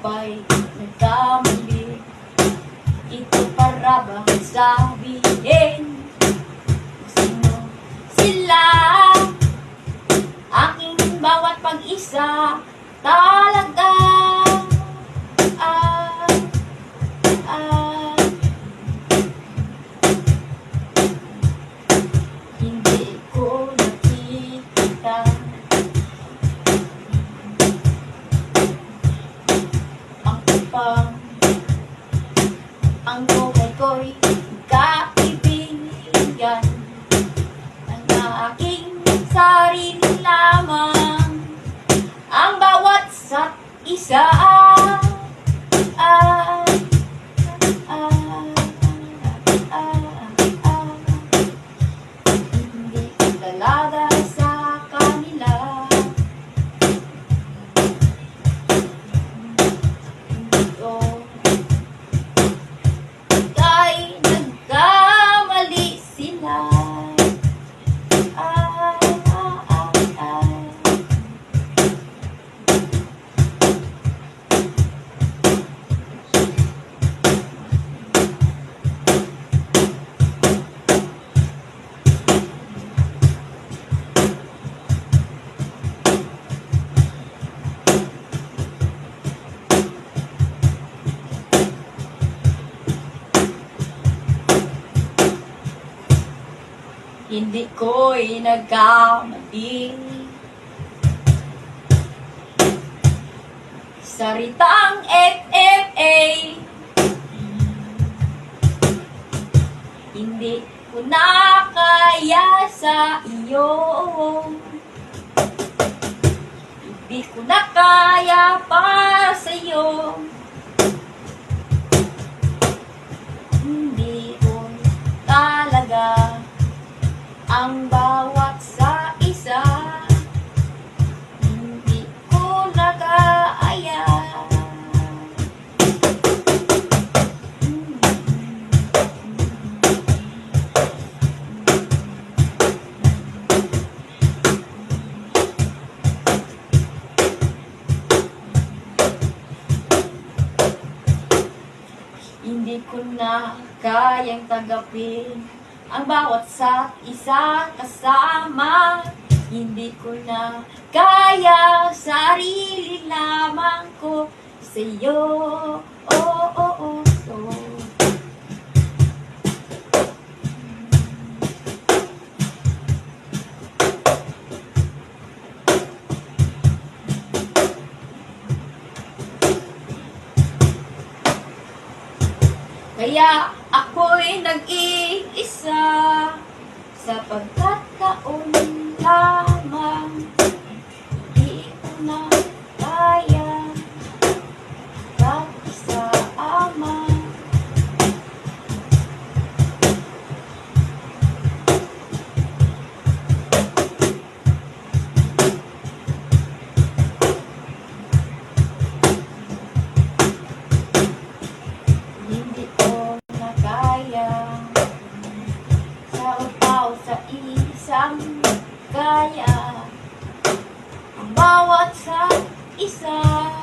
ba'y nagkamali? Ito para bang sabihin? Sino sila? Aking bawat pag-isa, tayo aking sarili lamang ang bawat sa isa Hindi ko'y nagkamali. Saritang FFA Hindi ko na kaya sa iyo. Hindi ko na kaya para sa iyo Hindi ko na kayang tagapin ang bawat sa isa kasama. Hindi ko na kaya sarili lamang ko sa Kaya ako'y nag-iisa sa pagkataon lamang. Hindi ko na isang kaya Ang bawat sa isa